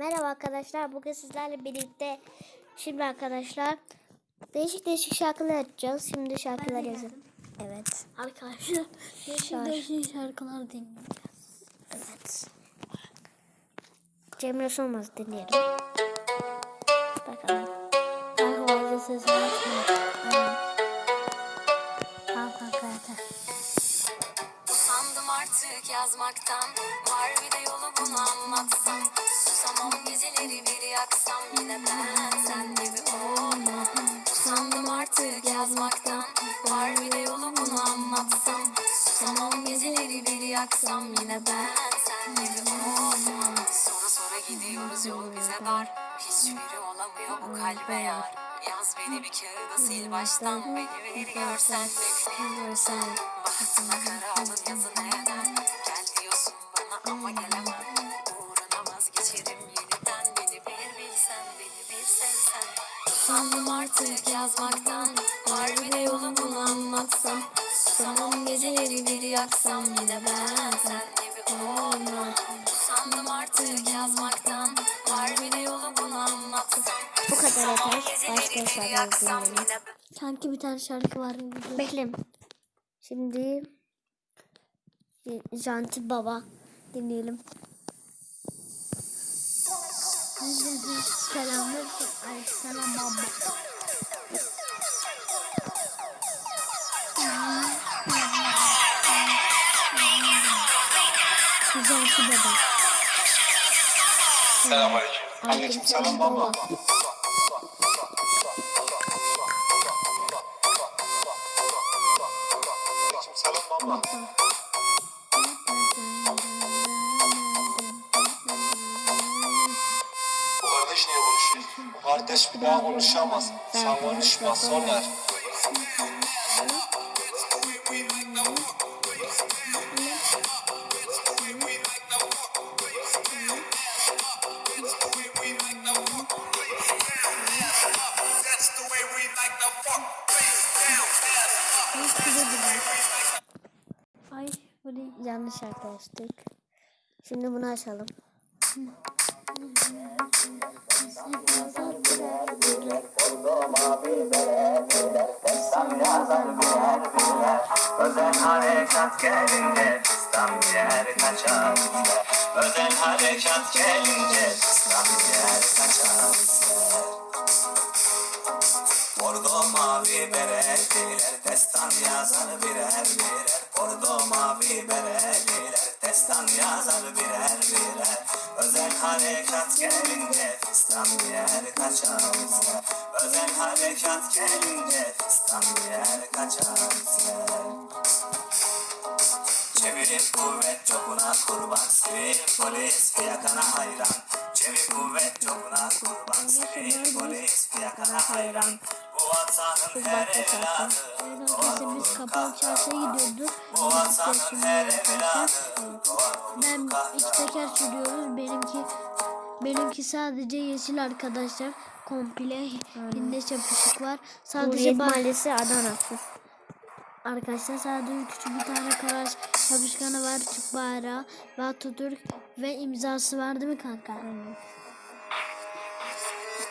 Merhaba arkadaşlar. Bugün sizlerle birlikte şimdi arkadaşlar değişik değişik şarkılar açacağız. Şimdi şarkılar yazın. Evet. Arkadaşlar değişik Şarkı. değişik şarkılar dinleyeceğiz. Evet. Cemre Solmaz dinleyelim. Bakalım. Ay fazla sesini açma. Aynen. Tamam kanka yeter. Usandım artık yazmaktan yaksam Yine ben sen gibi olmam. Sonra sonra gidiyoruz yol bize dar. Hiçbiri olamıyor bu kalbe yar. Yaz beni bir kağıda sil baştan Beni bir görsen beni. Görsen. Bahtına kara alın yazın eder? Gel diyorsun bana ama gelemem. Uğruna vazgeçerim yeniden. Beni bir bilsen beni bir sevsen. Usandım artık yazmaktan. Var bir de yolu bunu anlatsam Susamam geceleri bir yaksam. Yine ben Yine Sanki bir tane şarkı var. Bekleyin. Şimdi Janti Baba dinleyelim. Selamlar. Ay baba. Janti Baba. Selamünaleyküm. Aleyküm selam baba. Kardeş bir daha konuşamaz. Sen konuşma Soner. Ay bu ne? Yanlış şarkı açtık. Şimdi bunu açalım. Özel harekat gelince İslam yer kaçar Özel harekat gelince İslam yer kaçar Bordo mavi bereliler Destan yazar birer birer. Bordo mavi bereliler Destan yazar birer birer. Özel harekat gelince İslam yer kaçar Özel harekat gelince kaçar Çevirip kuvvet çokuna kurban. Sivil polis fiyakana hayran. Çevik kuvvet çokuna kurban. Sivil polis fiyakana hayran. Bu vatanın her evladı. biz kapalı çarşıya gidiyorduk. Bu vatanın her evladı. Ben iki teker sürüyoruz. Benimki benimki sadece yeşil arkadaşlar. Komple hinde yapışık var. Sadece Cumhuriyet Mahallesi Adana. Arkadaşlar sadece küçük bir tane karaş yapışkanı var. Türk bayrağı ve Atatürk ve imzası var değil mi kanka?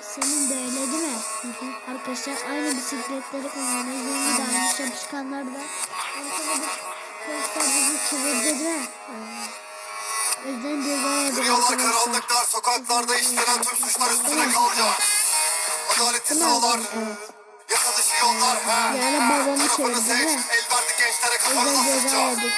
Senin de öyle değil mi? Arkadaşlar aynı bisikletleri kullanıyoruz. Rengi de aynı yapışkanlar da. Arkada polisler bizi çevirdi değil mi? O yüzden ceza yedik arkadaşlar. karanlıklar, sokaklarda işlenen tüm suçlar üstüne kalacak. Adaleti sağlar. He. Yani babamı çevirdi seç, değil mi? el verdi gençlere O yüzden kafanı ceza yedik.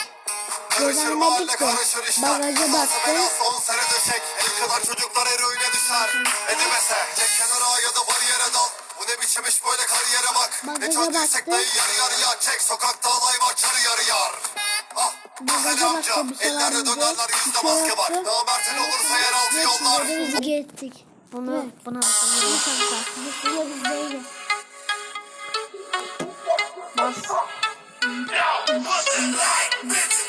Karışır Ceza mahalle, yedik de karışır işler. bagaja baktı. El kadar çocuklar eroine düşer. Edemese, çek kenara ya da bariyere dal. Bu ne biçim iş böyle kariyere bak. Ne Bagaja çözdüysek baktı. dayı yarı yarıya. Çek sokakta alay var çarı yarı yar. Ah, Bagaja güzel amca. baktı, bir şey Ellerde var dönerler mıydı? yüzde Bir şey maske var. yoktu. Namertin olursa yer altı Ve yollar. çizgilerimizi geçtik. Bunu buna bakalım. Bu kanka. Bu suya biz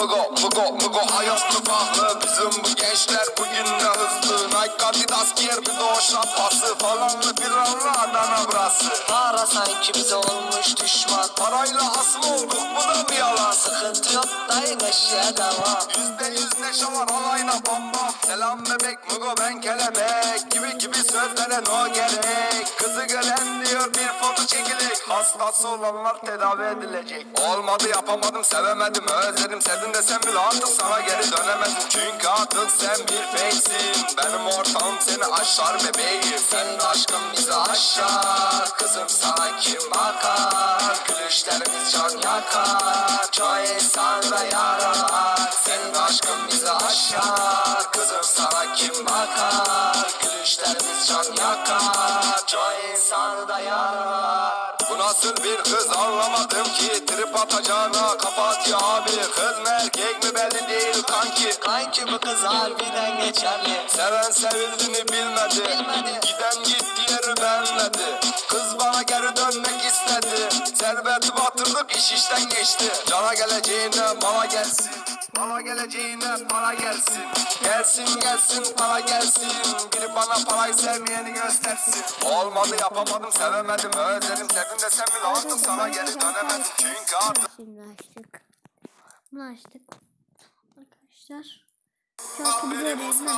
böyle. Bas. bu hayatlı pahalı Bizim bu gençler bugün ne hızlı Nike Adidas giyer bir de o şapkası Falanlı filanlı Adana burası Para sanki bize olmuş düşman Parayla asıl olduk bu da mı yalan Sıkıntı yok dayı neşeye devam Yüzde yüz neşe var alayına bomba Selam bebek mugo ben kelebek Gibi gibi sözlere no gerek Kızı gören diyor bir foto çekilecek Hastası olanlar tedavi edilecek Olmadı yapamadım sevemedim özledim Sevdim desem bile artık sana geri dönemedim Çünkü artık sen bir fakesin Benim ortam seni aşar bebeğim Senin aşkın bizi aşar Kızım sana kim bakar Gülüşlerimiz can yakar Çoğu insana yarar Senin aşkın bizi aşar. Kızım sana kim bakar? Gülüşlerimiz can yakar. Çoğu insanı da yarar. Bu nasıl bir kız? Anlamadım ki. Trip atacağına kafa atıyor abi. Kız mı erkek mi belli değil kanki. Kanki bu kız harbiden geçerli. Seven sevildiğini bilmedi. Bilmedi. Giden gitti beğenmedi Kız bana geri dönmek istedi. Serveti batırdık iş işten geçti. Cana geleceğine mala gelsin. Mala geleceğine para gelsin. Gelsin gelsin para gelsin. Biri bana parayı sevmeyeni göstersin. Olmadı yapamadım sevemedim özledim. Sevdim desem bile artık sana geri dönemedim Çünkü artık Şimdi açtık. Bunu açtık. Arkadaşlar. Şarkı biliyoruz mi?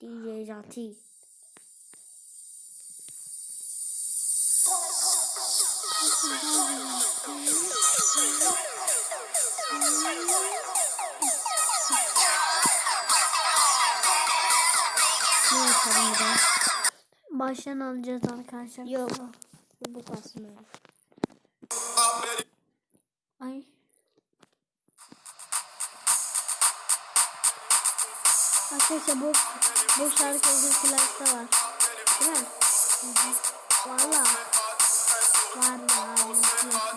DJ Jati. Baştan alacağız arkadaşlar. Yok. Bu kalsın öyle. Ay. Arkadaşlar bu bu şarkı Google Play'de var. Değil mi? Valla. Var ya.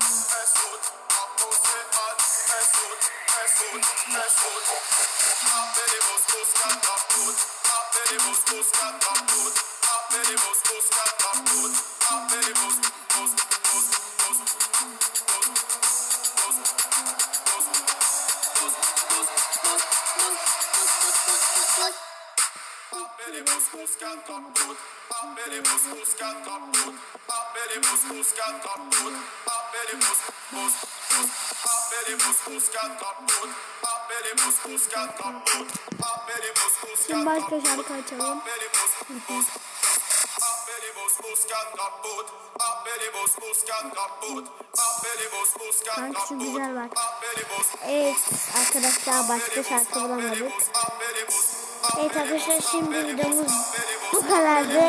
Şimdi başka şarkı açalım. Sanki şu güzel bak. Evet arkadaşlar başka şarkı bulamadık. Evet arkadaşlar şimdi videomuz bu kadardı.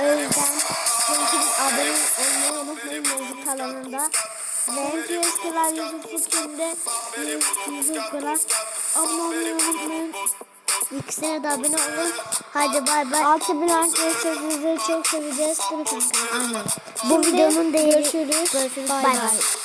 O yüzden Senkimiz abone olmayı unutmayın müzik kanalında. Ve MTS Kılar YouTube Fuki'nde YouTube Kılar abone olmayı unutmayın. İkisine de abone olun. Hadi bay bay. 6000 arkadaşlar sizleri çok seveceğiz. Aynen. Bu videonun değeri. Görüşürüz. Bay bay.